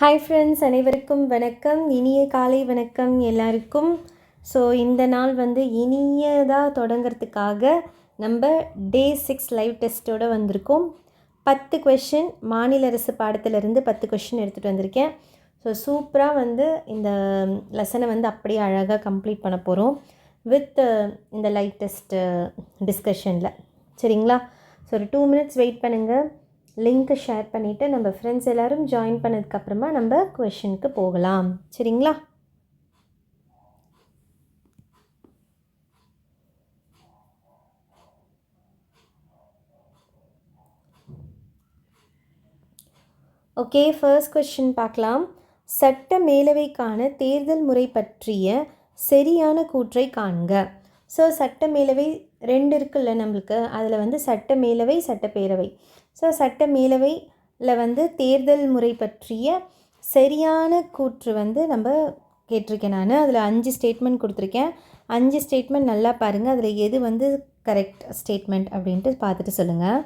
Hi friends அனைவருக்கும் வணக்கம். இனிய காலை வணக்கம் எல்லாருக்கும். ஸோ இந்த நாள் வந்து இனியதாக தொடங்கிறதுக்காக நம்ம டே சிக்ஸ் லைவ் டெஸ்ட்டோடு வந்திருக்கோம். பத்து கொஷின் மாநில அரசு பாடத்திலிருந்து பத்து கொஷின் எடுத்துகிட்டு வந்திருக்கேன். ஸோ சூப்பராக வந்து இந்த லெசனை வந்து அப்படியே அழகாக கம்ப்ளீட் பண்ண போகிறோம் வித் uh, இந்த லைவ் டெஸ்ட்டு டிஸ்கஷனில் சரிங்களா? ஸோ ஒரு டூ மினிட்ஸ் வெயிட் பண்ணுங்கள் லிங்க்கை ஷேர் பண்ணிவிட்டு நம்ம ஃப்ரெண்ட்ஸ் எல்லோரும் ஜாயின் பண்ணதுக்கப்புறமா நம்ம கொஷனுக்கு போகலாம். சரிங்களா? ஓகே ஃபர்ஸ்ட் கொஷின் பார்க்கலாம். சட்ட மேலவைக்கான தேர்தல் முறை பற்றிய சரியான கூற்றை காண்க. ஸோ சட்ட மேலவை ரெண்டு இருக்குல்ல நம்மளுக்கு? அதில் வந்து சட்ட மேலவை சட்டப்பேரவை. ஸோ சட்ட மேலவையில் வந்து தேர்தல் முறை பற்றிய சரியான கூற்று வந்து நம்ம கேட்டிருக்கேன் நான். அதில் அஞ்சு ஸ்டேட்மெண்ட் கொடுத்துருக்கேன். அஞ்சு ஸ்டேட்மெண்ட் நல்லா பாருங்கள் அதில் எது வந்து கரெக்ட் ஸ்டேட்மெண்ட் அப்படின்ட்டு பார்த்துட்டு சொல்லுங்கள்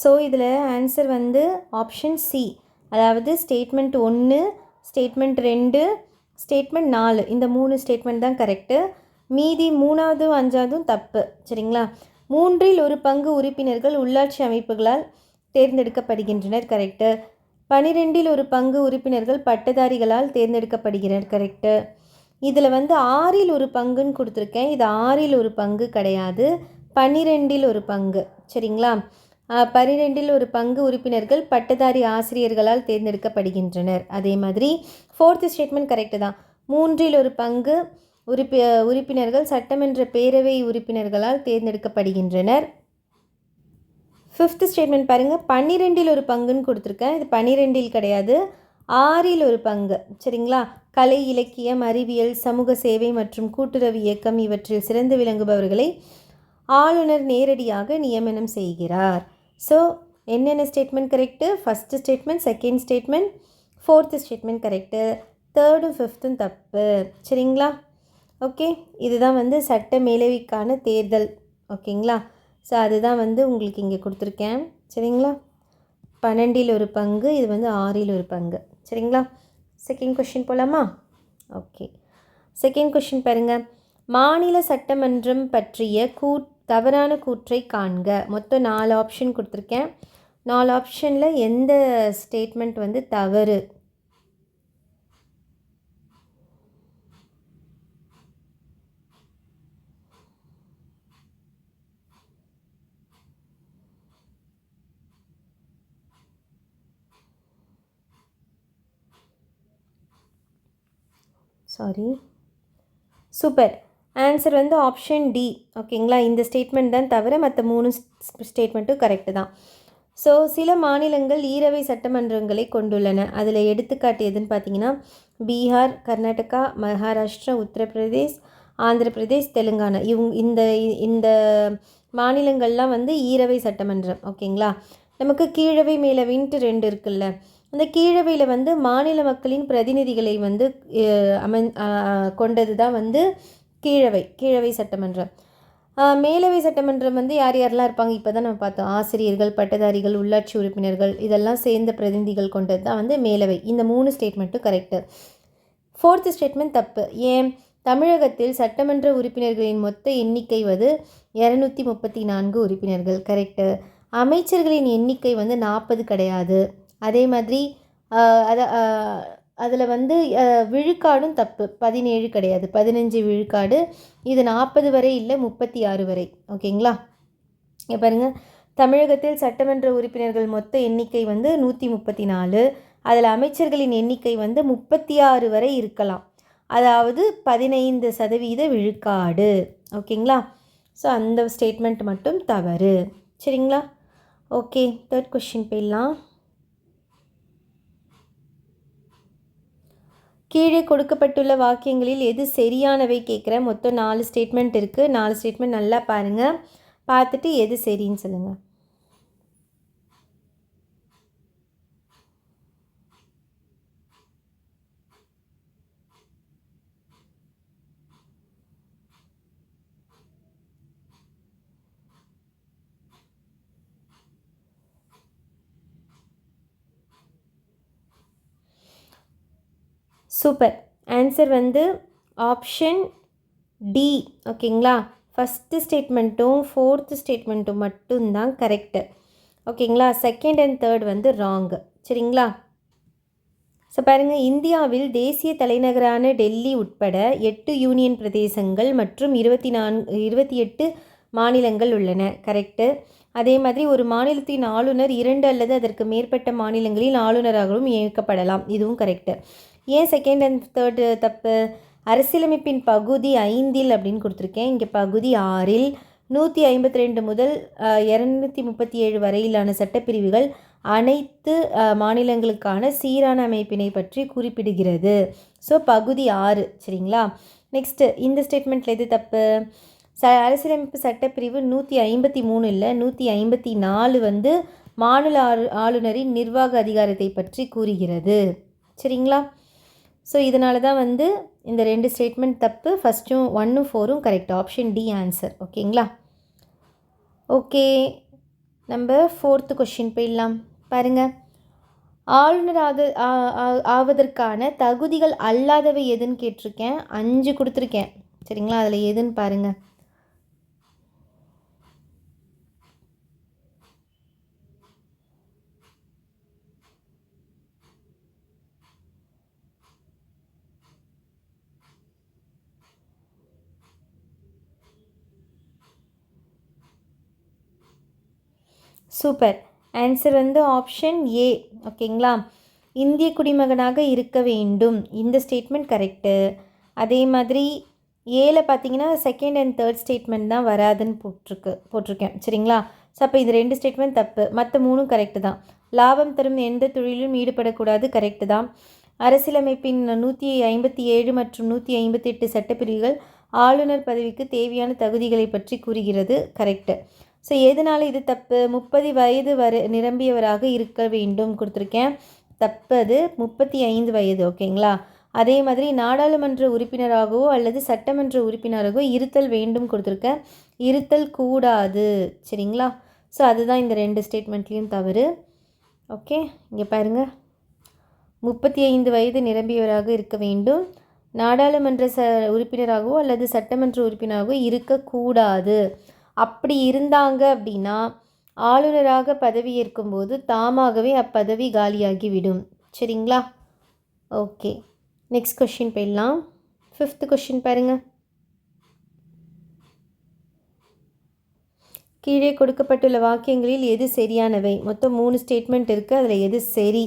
ஸோ இதில் ஆன்சர் வந்து ஆப்ஷன் சி அதாவது ஸ்டேட்மெண்ட் ஒன்று ஸ்டேட்மெண்ட் ரெண்டு ஸ்டேட்மெண்ட் நாலு. இந்த மூணு ஸ்டேட்மெண்ட் தான் கரெக்டு மீதி மூணாவதும் அஞ்சாவதும் தப்பு. சரிங்களா? மூன்றில் ஒரு பங்கு உறுப்பினர்கள் உள்ளாட்சி அமைப்புகளால் தேர்ந்தெடுக்கப்படுகின்றனர் கரெக்டு பனிரெண்டில் ஒரு பங்கு உறுப்பினர்கள் பட்டதாரிகளால் தேர்ந்தெடுக்கப்படுகிறனர் கரெக்டு இதில் வந்து ஆறில் ஒரு பங்குன்னு கொடுத்துருக்கேன். இது ஆறில் ஒரு பங்கு கிடையாது. பன்னிரெண்டில் ஒரு பங்கு. சரிங்களா? பன்னிரெண்டில் ஒரு பங்கு உறுப்பினர்கள் பட்டதாரி ஆசிரியர்களால் தேர்ந்தெடுக்கப்படுகின்றனர். அதே மாதிரி ஃபோர்த்து ஸ்டேட்மெண்ட் கரெக்டு தான். மூன்றில் ஒரு பங்கு உறுப்பி உறுப்பினர்கள் சட்டமன்ற பேரவை உறுப்பினர்களால் தேர்ந்தெடுக்கப்படுகின்றனர். ஃபிஃப்த் ஸ்டேட்மெண்ட் பாருங்கள் பன்னிரெண்டில் ஒரு பங்குன்னு கொடுத்துருக்கேன். இது பன்னிரெண்டில் கிடையாது. ஆறில் ஒரு பங்கு. சரிங்களா? கலை இலக்கியம் அறிவியல் சமூக சேவை மற்றும் கூட்டுறவு இயக்கம் இவற்றில் சிறந்து விளங்குபவர்களை ஆளுநர் நேரடியாக நியமனம் செய்கிறார். ஸோ என்னென்ன statement correct first statement second statement fourth statement correct தேர்டும் ஃபிஃப்த்தும் தப்பு. சரிங்களா? ஓகே இதுதான் வந்து சட்ட மேலவிக்கான தேர்தல். ஓகேங்களா ஸோ அதுதான் வந்து உங்களுக்கு இங்கே கொடுத்துருக்கேன். சரிங்களா? பன்னெண்டில் ஒரு பங்கு இது வந்து ஆறில் ஒரு பங்கு. சரிங்களா? செகண்ட் கொஷின் போகலாமா ஓகே செகண்ட் கொஷின் பாருங்கள் மாநில சட்டமன்றம் பற்றிய கூட் தவறான கூற்றை காண்க. மொத்தம் நாலு ஆப்ஷன் கொடுத்துருக்கேன். நாலு ஆப்ஷனில் எந்த ஸ்டேட்மெண்ட் வந்து தவறு? சாரி சூப்பர் ஆன்சர் வந்து ஆப்ஷன் டி ஓகேங்களா இந்த ஸ்டேட்மெண்ட் தான் தவிர மற்ற மூணு ஸ்டேட்மெண்ட்டும் கரெக்டு தான். ஸோ சில மாநிலங்கள் ஈரவை சட்டமன்றங்களை கொண்டுள்ளன. அதில் எடுத்துக்காட்டு எதுன்னு பார்த்தீங்கன்னா பீகார் கர்நாடகா மகாராஷ்டிரா உத்தரப்பிரதேஷ் ஆந்திர பிரதேஷ் தெலுங்கானா. இவங்க இந்த இந்த மாநிலங்கள்லாம் வந்து ஈரவை சட்டமன்றம் ஓகேங்களா? நமக்கு கீழவை மேலவைன்ட்டு ரெண்டு இருக்குல்ல. அந்த கீழவையில் வந்து மாநில மக்களின் பிரதிநிதிகளை வந்து அமை கொண்டது தான் வந்து கீழவை கீழவை சட்டமன்றம். மேலவை சட்டமன்றம் வந்து யார் யாரெல்லாம் இருப்பாங்க? இப்போ தான் நம்ம பார்த்தோம். ஆசிரியர்கள் பட்டதாரிகள் உள்ளாட்சி உறுப்பினர்கள் இதெல்லாம் சேர்ந்த பிரதிநிதிகள் கொண்டது தான் வந்து மேலவை. இந்த மூணு ஸ்டேட்மெண்ட்டும் கரெக்டு ஃபோர்த்து ஸ்டேட்மெண்ட் தப்பு. ஏன்? தமிழகத்தில் சட்டமன்ற உறுப்பினர்களின் மொத்த எண்ணிக்கை வந்து இரநூத்தி முப்பத்தி நான்கு உறுப்பினர்கள். கரெக்டு அமைச்சர்களின் எண்ணிக்கை வந்து நாற்பது கிடையாது. அதே மாதிரி அதை அதில் வந்து விழுக்காடும் தப்பு. பதினேழு கிடையாது. பதினஞ்சு விழுக்காடு. இது நாற்பது வரை இல்லை முப்பத்தி ஆறு வரை. ஓகேங்களா? பாருங்கள் தமிழகத்தில் சட்டமன்ற உறுப்பினர்கள் மொத்த எண்ணிக்கை வந்து நூற்றி முப்பத்தி நாலு அதில் அமைச்சர்களின் எண்ணிக்கை வந்து முப்பத்தி ஆறு வரை இருக்கலாம். அதாவது பதினைந்து சதவீத விழுக்காடு. ஓகேங்களா? ஸோ அந்த ஸ்டேட்மெண்ட் மட்டும் தவறு. சரிங்களா? ஓகே தேர்ட் கொஷின் போயிடலாம். கீழே கொடுக்கப்பட்டுள்ள வாக்கியங்களில் எது சரியானவை கேட்குறேன் மொத்தம் நாலு ஸ்டேட்மெண்ட் இருக்குது நாலு ஸ்டேட்மெண்ட் நல்லா பாருங்கள் பார்த்துட்டு எது சரின்னு சொல்லுங்கள் சூப்பர் ஆன்சர் வந்து ஆப்ஷன் டி ஓகேங்களா ஃபஸ்ட்டு ஸ்டேட்மெண்ட்டும் ஃபோர்த்து ஸ்டேட்மெண்ட்டும் மட்டும்தான் கரெக்டு ஓகேங்களா செகண்ட் அண்ட் தேர்ட் வந்து ராங்கு சரிங்களா? ஸோ பாருங்கள் இந்தியாவில் தேசிய தலைநகரான டெல்லி உட்பட எட்டு யூனியன் பிரதேசங்கள் மற்றும் இருபத்தி நான்கு இருபத்தி எட்டு மாநிலங்கள் உள்ளன. கரெக்டு அதே மாதிரி ஒரு மாநிலத்தின் ஆளுநர் இரண்டு அல்லது அதற்கு மேற்பட்ட மாநிலங்களில் ஆளுநராகவும் இயக்கப்படலாம் இதுவும் கரெக்டு ஏன் செகண்ட் அண்ட் தேர்டு தப்பு? அரசியலமைப்பின் பகுதி ஐந்தில் அப்படின்னு கொடுத்துருக்கேன். இங்கே பகுதி ஆறில் நூற்றி ஐம்பத்தி ரெண்டு முதல் இரநூத்தி முப்பத்தி ஏழு வரையிலான சட்டப்பிரிவுகள் அனைத்து மாநிலங்களுக்கான சீரான அமைப்பினை பற்றி குறிப்பிடுகிறது. ஸோ பகுதி ஆறு சரிங்களா? நெக்ஸ்ட்டு இந்த ஸ்டேட்மெண்ட்டில் எது தப்பு? ச அரசியலமைப்பு சட்டப்பிரிவு நூற்றி ஐம்பத்தி மூணு இல்லை நூற்றி ஐம்பத்தி நாலு வந்து மாநில ஆளு ஆளுநரின் நிர்வாக அதிகாரத்தை பற்றி கூறுகிறது. சரிங்களா? ஸோ இதனால தான் வந்து இந்த ரெண்டு ஸ்டேட்மெண்ட் தப்பு. ஃபஸ்ட்டும் ஒன்னும் ஃபோரும் கரெக்ட் ஆப்ஷன் டி ஆன்சர் ஓகேங்களா ஓகே நம்ம ஃபோர்த்து கொஷின் போயிடலாம். பாருங்கள் ஆளுநராக ஆவதற்கான தகுதிகள் அல்லாதவை எதுன்னு கேட்டிருக்கேன். அஞ்சு கொடுத்துருக்கேன். சரிங்களா? அதில் எதுன்னு பாருங்கள் சூப்பர் ஆன்சர் வந்து ஆப்ஷன் ஏ ஓகேங்களா இந்திய குடிமகனாக இருக்க வேண்டும். இந்த ஸ்டேட்மெண்ட் கரெக்டு அதே மாதிரி ஏல பார்த்தீங்கன்னா செகண்ட் அண்ட் தேர்ட் ஸ்டேட்மெண்ட் தான் வராதுன்னு போட்டிருக்கு போட்டிருக்கேன். சரிங்களா? ஸோ அப்போ இது ரெண்டு ஸ்டேட்மெண்ட் தப்பு. மற்ற மூணும் கரெக்டு தான். லாபம் தரும் எந்த தொழிலும் ஈடுபடக்கூடாது. கரெக்டு தான். அரசியலமைப்பின் நூற்றி ஐம்பத்தி ஏழு மற்றும் நூற்றி ஐம்பத்தி எட்டு சட்டப்பிரிவுகள் ஆளுநர் பதவிக்கு தேவையான தகுதிகளை பற்றி கூறுகிறது. கரெக்டு ஸோ எதனால் இது தப்பு? முப்பது வயது வர நிரம்பியவராக இருக்க வேண்டும் கொடுத்துருக்கேன். தப்பது முப்பத்தி ஐந்து வயது ஓகேங்களா? அதே மாதிரி நாடாளுமன்ற உறுப்பினராகவோ அல்லது சட்டமன்ற உறுப்பினராகவோ இருத்தல் வேண்டும் கொடுத்துருக்கேன். இருத்தல் கூடாது சரிங்களா? ஸோ அதுதான் இந்த ரெண்டு ஸ்டேட்மெண்ட்லேயும் தவறு. ஓகே இங்கே பாருங்கள் முப்பத்தி ஐந்து வயது நிரம்பியவராக இருக்க வேண்டும். நாடாளுமன்ற ச உறுப்பினராகவோ அல்லது சட்டமன்ற உறுப்பினராகவோ இருக்கக்கூடாது. அப்படி இருந்தாங்க அப்படின்னா ஆளுநராக பதவியேற்கும் போது தாமாகவே அப்பதவி காலியாகிவிடும். சரிங்களா? ஓகே. நெக்ஸ்ட் கொஷின் போயிடலாம். ஃபிஃப்த் கொஷின் பாருங்கள் கீழே கொடுக்கப்பட்டுள்ள வாக்கியங்களில் எது சரியானவை? மொத்தம் மூணு ஸ்டேட்மெண்ட் இருக்குது அதில் எது சரி?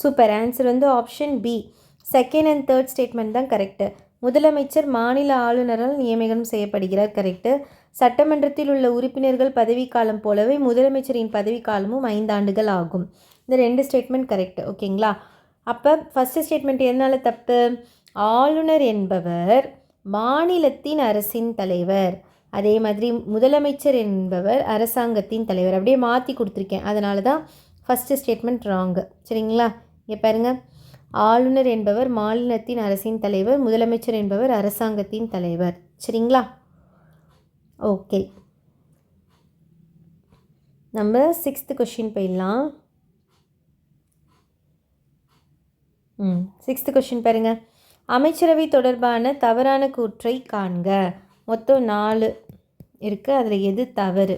சூப்பர் ஆன்சர் வந்து option B second and third statement தான் கரெக்டு முதலமைச்சர் மாநில ஆளுநரால் நியமனம் செய்யப்படுகிறார். கரெக்டு சட்டமன்றத்தில் உள்ள உறுப்பினர்கள் பதவிக்காலம் போலவே முதலமைச்சரின் பதவிக்காலமும் ஐந்தாண்டுகள் ஆகும். இந்த ரெண்டு ஸ்டேட்மெண்ட் கரெக்ட் ஓகேங்களா அப்போ ஃபஸ்ட்டு ஸ்டேட்மெண்ட் எதனால் தப்பு? ஆளுநர் என்பவர் மாநிலத்தின் அரசின் தலைவர். அதே மாதிரி முதலமைச்சர் என்பவர் அரசாங்கத்தின் தலைவர். அப்படியே மாற்றி கொடுத்துருக்கேன். அதனால தான் ஃபஸ்ட்டு ஸ்டேட்மெண்ட் ராங்கு சரிங்களா? இங்கே பாருங்கள் ஆளுநர் என்பவர் மாநிலத்தின் அரசின் தலைவர் முதலமைச்சர் என்பவர் அரசாங்கத்தின் தலைவர். சரிங்களா? ஓகே. நம்ம சிக்ஸ்த்து கொஷின் போயிடலாம். ம் சிக்ஸ்த்து கொஷின் பாருங்கள் அமைச்சரவை தொடர்பான தவறான கூற்றை காண்க. மொத்தம் நாலு இருக்குது அதில் எது தவறு?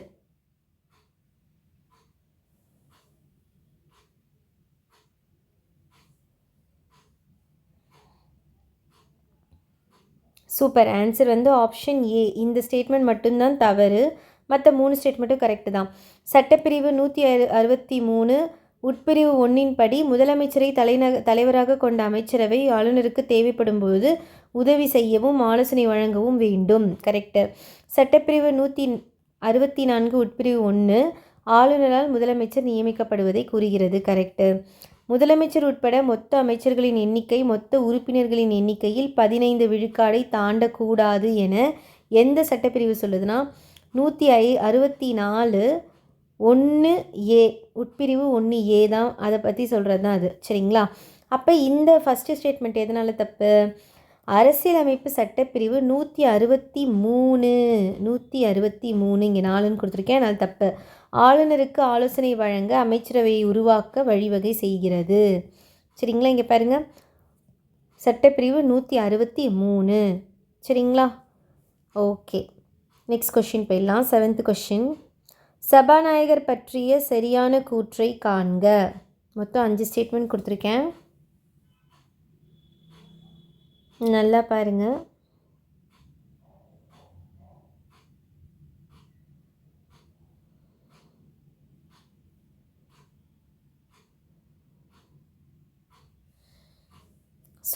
சூப்பர் ஆன்சர் வந்து ஆப்ஷன் ஏ இந்த ஸ்டேட்மெண்ட் மட்டும்தான் தவறு. மற்ற மூணு ஸ்டேட்மெண்ட்டும் கரெக்டு தான். சட்டப்பிரிவு நூற்றி அறு அறுபத்தி மூணு. உட்பிரிவு ஒன்றின் படி முதலமைச்சரை தலைநக தலைவராக கொண்ட அமைச்சரவை ஆளுநருக்கு தேவைப்படும் போது உதவி செய்யவும் ஆலோசனை வழங்கவும் வேண்டும். கரெக்டு சட்டப்பிரிவு நூற்றி அறுபத்தி நான்கு உட்பிரிவு ஒன்று ஆளுநரால் முதலமைச்சர் நியமிக்கப்படுவதை கூறுகிறது. கரெக்டு முதலமைச்சர் உட்பட மொத்த அமைச்சர்களின் எண்ணிக்கை மொத்த உறுப்பினர்களின் எண்ணிக்கையில் பதினைந்து விழுக்காடை தாண்டக்கூடாது என எந்த சட்டப்பிரிவு சொல்லுதுன்னா நூற்றி ஐ அறுபத்தி நாலு ஒன்று ஏ உட்பிரிவு ஒன்று ஏ தான் அதை பற்றி சொல்கிறது தான் அது. சரிங்களா? அப்போ இந்த ஃபஸ்ட்டு ஸ்டேட்மெண்ட் எதனால் தப்பு? அரசியலமைப்பு சட்டப்பிரிவு நூற்றி அறுபத்தி மூணு நூற்றி அறுபத்தி மூணு இங்கே நாலுன்னு கொடுத்துருக்கேன் அதனால் தப்பு. ஆளுநருக்கு ஆலோசனை வழங்க அமைச்சரவையை உருவாக்க வழிவகை செய்கிறது. சரிங்களா? இங்கே பாருங்கள் சட்டப்பிரிவு நூற்றி அறுபத்தி மூணு. சரிங்களா? ஓகே. நெக்ஸ்ட் கொஷின் போயிடலாம். செவன்த் கொஷின் சபாநாயகர் பற்றிய சரியான கூற்றை காண்க. மொத்தம் அஞ்சு ஸ்டேட்மெண்ட் கொடுத்துருக்கேன். நல்லா பாருங்கள்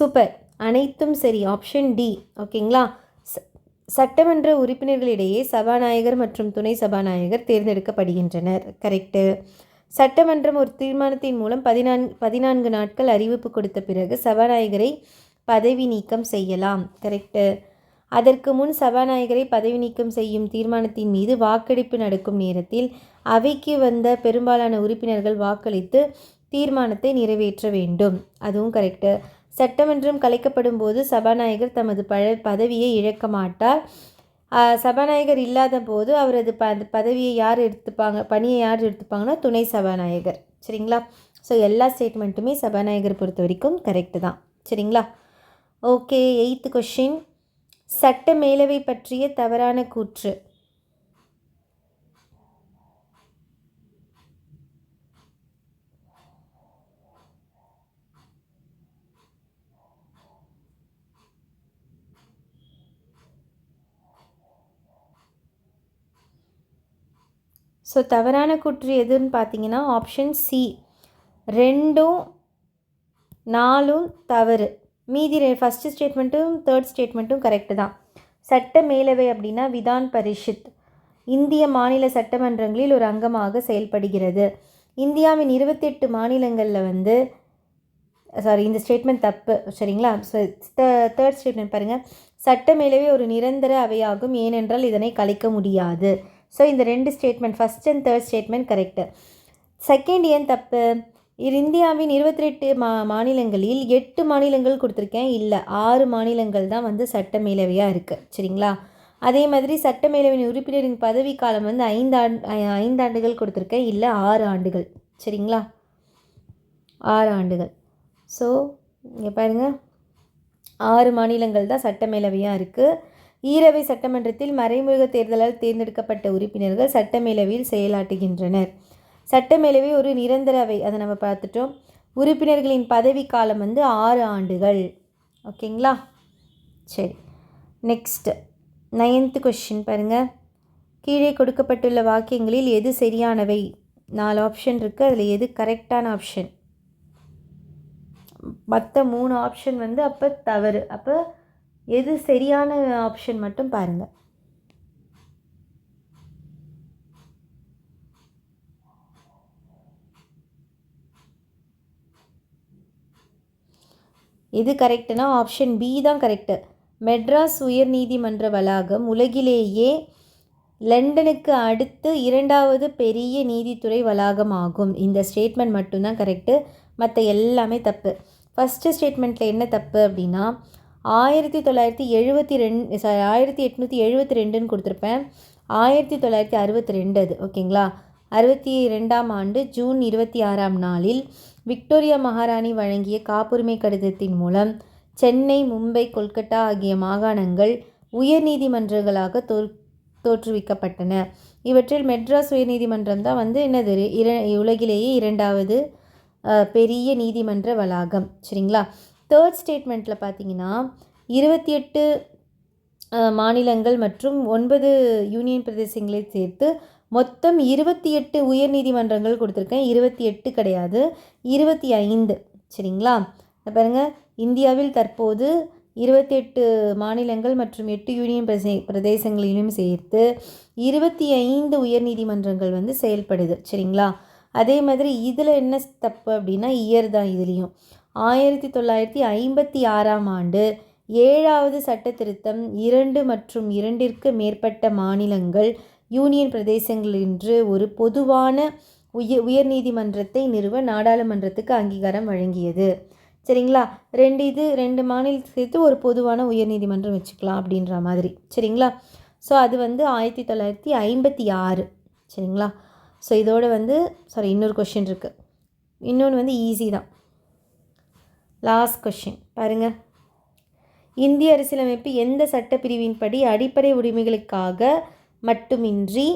சூப்பர். அனைத்தும் சரி. ஆப்ஷன் டி ஓகேங்களா சட்டமன்ற உறுப்பினர்களிடையே சபாநாயகர் மற்றும் துணை சபாநாயகர் தேர்ந்தெடுக்கப்படுகின்றனர். கரெக்டு சட்டமன்றம் ஒரு தீர்மானத்தின் மூலம் பதினான்கு பதினான்கு நாட்கள் அறிவிப்பு கொடுத்த பிறகு சபாநாயகரை பதவி நீக்கம் செய்யலாம். கரெக்டு அதற்கு முன் சபாநாயகரை பதவி நீக்கம் செய்யும் தீர்மானத்தின் மீது வாக்கெடுப்பு நடக்கும் நேரத்தில் அவைக்கு வந்த பெரும்பாலான உறுப்பினர்கள் வாக்களித்து தீர்மானத்தை நிறைவேற்ற வேண்டும். அதுவும் கரெக்டு சட்டமன்றம் கலைக்கப்படும் போது சபாநாயகர் தமது பழ பதவியை இழக்க மாட்டார். சபாநாயகர் இல்லாத போது அவரது ப பதவியை யார் எடுத்துப்பாங்க பணியை யார் எடுத்துப்பாங்கன்னா துணை சபாநாயகர். சரிங்களா? ஸோ எல்லா ஸ்டேட்மெண்ட்டுமே சபாநாயகர் பொறுத்த வரைக்கும் கரெக்டு தான். சரிங்களா? ஓகே எயித்து கொஷின் சட்ட மேலவை பற்றிய தவறான கூற்று. ஸோ தவறான கூற்று எதுன்னு பார்த்தீங்கன்னா ஆப்ஷன் சி ரெண்டும் நாலும் தவறு. மீதி ஃபஸ்ட்டு ஸ்டேட்மெண்ட்டும் தேர்ட் ஸ்டேட்மெண்ட்டும் கரெக்டு தான். சட்ட மேலவை அப்படின்னா விதான் பரிஷித். இந்திய மாநில சட்டமன்றங்களில் ஒரு அங்கமாக செயல்படுகிறது. இந்தியாவின் இருபத்தெட்டு மாநிலங்களில் வந்து சாரி இந்த ஸ்டேட்மெண்ட் தப்பு சரிங்களா? தேர்ட் ஸ்டேட்மெண்ட் பாருங்கள் சட்ட மேலவை ஒரு நிரந்தர அவையாகும் ஏனென்றால் இதனை கலைக்க முடியாது. ஸோ இந்த ரெண்டு statement first and third statement correct second ஏன் தப்பு? இது இந்தியாவின் இருபத்தி ரெட்டு மா மாநிலங்களில் எட்டு மாநிலங்கள் கொடுத்துருக்கேன். இல்லை ஆறு மாநிலங்கள் தான் வந்து சட்ட மேலவையாக இருக்குது சரிங்களா? அதே மாதிரி சட்ட மேலவையின் உறுப்பினரின் பதவி காலம் வந்து ஐந்தாண்டு ஐந்தாண்டுகள் கொடுத்துருக்கேன். இல்லை ஆறு ஆண்டுகள். சரிங்களா? ஆறு ஆண்டுகள். ஸோ இங்கே பாருங்கள் ஆறு மாநிலங்கள் தான் சட்டமேலவையாக இருக்குது ஈரவை சட்டமன்றத்தில் மறைமுக தேர்தலால் தேர்ந்தெடுக்கப்பட்ட உறுப்பினர்கள் சட்டமேலவையில் செயலாற்றுகின்றனர். சட்டமேலவை ஒரு நிரந்தர அவை. அதை நம்ம பார்த்துட்டோம். உறுப்பினர்களின் பதவி காலம் வந்து ஆறு ஆண்டுகள். ஓகேங்களா சரி. நெக்ஸ்ட்டு நைன்த்து கொஷின் பாருங்கள் கீழே கொடுக்கப்பட்டுள்ள வாக்கியங்களில் எது சரியானவை? நாலு ஆப்ஷன் இருக்குது அதில் எது கரெக்டான ஆப்ஷன் மற்ற மூணு ஆப்ஷன் வந்து அப்போ தவறு. அப்போ எது சரியான ஆப்ஷன் மட்டும் பாருங்கள் இது கரெக்டுனா ஆப்ஷன் பி தான் கரெக்டு மெட்ராஸ் உயர்நீதிமன்ற வளாகம் உலகிலேயே லண்டனுக்கு அடுத்து இரண்டாவது பெரிய நீதித்துறை வளாகம் ஆகும். இந்த ஸ்டேட்மெண்ட் மட்டும்தான் கரெக்டு மற்ற எல்லாமே தப்பு. ஃபஸ்ட்டு ஸ்டேட்மெண்ட்டில் என்ன தப்பு அப்படின்னா ஆயிரத்தி தொள்ளாயிரத்தி எழுபத்தி ரெண்டு சாரி ஆயிரத்தி எட்நூற்றி எழுபத்தி ரெண்டுன்னு கொடுத்துருப்பேன். ஆயிரத்தி தொள்ளாயிரத்தி அறுபத்தி ரெண்டு அது ஓகேங்களா? அறுபத்தி ரெண்டாம் ஆண்டு ஜூன் இருபத்தி ஆறாம் நாளில் விக்டோரியா மகாராணி வழங்கிய காப்புரிமை கடிதத்தின் மூலம் சென்னை மும்பை கொல்கட்டா ஆகிய மாகாணங்கள் உயர்நீதிமன்றங்களாக தோ தோற்றுவிக்கப்பட்டன. இவற்றில் மெட்ராஸ் உயர்நீதிமன்றம் தான் வந்து என்னது இர உலகிலேயே இரண்டாவது பெரிய நீதிமன்ற வளாகம் சரிங்களா? தேர்ட் ஸ்டேட்மெண்ட்டில் பார்த்தீங்கன்னா இருபத்தி எட்டு மாநிலங்கள் மற்றும் ஒன்பது யூனியன் பிரதேசங்களை சேர்த்து மொத்தம் இருபத்தி எட்டு உயர்நீதிமன்றங்கள் கொடுத்துருக்கேன். இருபத்தி எட்டு கிடையாது இருபத்தி ஐந்து. சரிங்களா? பாருங்கள் பாருங்க இந்தியாவில் தற்போது இருபத்தி எட்டு மாநிலங்கள் மற்றும் எட்டு யூனியன் பிரதே பிரதேசங்களிலும் சேர்த்து இருபத்தி ஐந்து உயர்நீதிமன்றங்கள் வந்து செயல்படுது. சரிங்களா? அதே மாதிரி இதில் என்ன தப்பு அப்படின்னா இயர் தான் இதுலேயும். ஆயிரத்தி தொள்ளாயிரத்தி ஐம்பத்தி ஆறாம் ஆண்டு ஏழாவது சட்ட திருத்தம் இரண்டு மற்றும் இரண்டிற்கு மேற்பட்ட மாநிலங்கள் யூனியன் பிரதேசங்கள் என்று ஒரு பொதுவான உய உயர்நீதிமன்றத்தை நிறுவ நாடாளுமன்றத்துக்கு அங்கீகாரம் வழங்கியது. சரிங்களா? ரெண்டு இது ரெண்டு மாநிலத்தை சேர்த்து ஒரு பொதுவான உயர்நீதிமன்றம் வச்சுக்கலாம் அப்படின்ற மாதிரி. சரிங்களா? ஸோ அது வந்து ஆயிரத்தி தொள்ளாயிரத்தி ஐம்பத்தி ஆறு. சரிங்களா? ஸோ இதோட வந்து சாரி இன்னொரு கொஷின் இருக்குது இன்னொன்று வந்து ஈஸி தான். லாஸ்ட் கொஷின் பாருங்கள் இந்திய அரசியலமைப்பு எந்த சட்டப்பிரிவின்படி அடிப்படை உரிமைகளுக்காக மட்டுமின்றி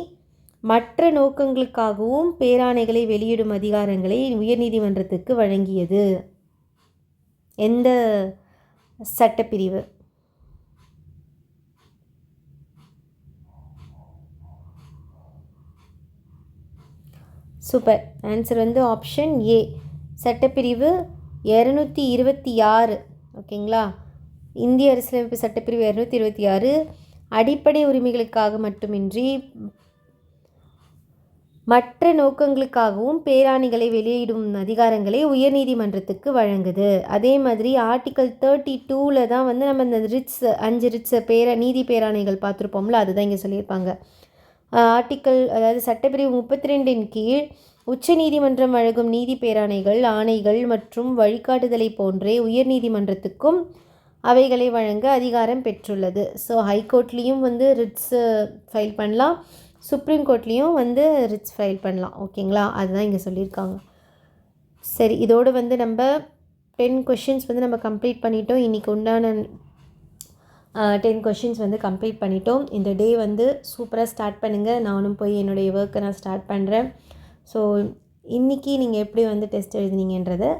மற்ற நோக்கங்களுக்காகவும் பேராணைகளை வெளியிடும் அதிகாரங்களை உயர்நீதிமன்றத்துக்கு வழங்கியது? எந்த சட்டப்பிரிவு? சூப்பர் ஆன்சர் வந்து ஆப்ஷன் ஏ சட்டப்பிரிவு இரநூத்தி இருபத்தி ஆறு. ஓகேங்களா? இந்திய அரசியலமைப்பு சட்டப்பிரிவு இரநூத்தி இருபத்தி ஆறு. அடிப்படை உரிமைகளுக்காக மட்டுமின்றி மற்ற நோக்கங்களுக்காகவும் பேராணிகளை வெளியிடும் அதிகாரங்களை உயர்நீதிமன்றத்துக்கு வழங்குது. அதே மாதிரி ஆர்டிக்கல் தேர்ட்டி டூவில் தான் வந்து நம்ம இந்த ரிட்ஸ் அஞ்சு ரிட்ஸ் பேர நீதி பேராணைகள் பார்த்துருப்போம்ல அதுதான் இங்கே சொல்லியிருப்பாங்க. ஆர்டிக்கல் அதாவது சட்டப்பிரிவு முப்பத்தி ரெண்டின் கீழ் உச்சநீதிமன்றம் வழங்கும் நீதி பேராணைகள் ஆணைகள் மற்றும் வழிகாட்டுதலை போன்றே உயர்நீதிமன்றத்துக்கும் அவைகளை வழங்க அதிகாரம் பெற்றுள்ளது. ஸோ ஹைகோர்ட்லேயும் வந்து ரிட்ஸ் ஃபைல் பண்ணலாம். சுப்ரீம் கோர்ட்லேயும் வந்து ரிட்ஸ் ஃபைல் பண்ணலாம். ஓகேங்களா அதுதான் இங்கே சொல்லியிருக்காங்க. சரி இதோடு வந்து நம்ம டென் கொஷின்ஸ் வந்து நம்ம கம்ப்ளீட் பண்ணிட்டோம். இன்றைக்கி உண்டான டென் கொஷின்ஸ் வந்து கம்ப்ளீட் பண்ணிட்டோம். இந்த டே வந்து சூப்பராக ஸ்டார்ட் பண்ணுங்கள் நானும் போய் என்னுடைய ஒர்க்கை நான் ஸ்டார்ட் பண்ணுறேன் ஸோ இன்றைக்கி நீங்கள் எப்படி வந்து டெஸ்ட் எழுதுனீங்கன்றதை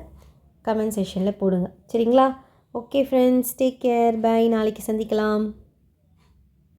கமெண்ட் செஷனில் போடுங்க. சரிங்களா? Okay friends take care bye நாளைக்கு சந்திக்கலாம்.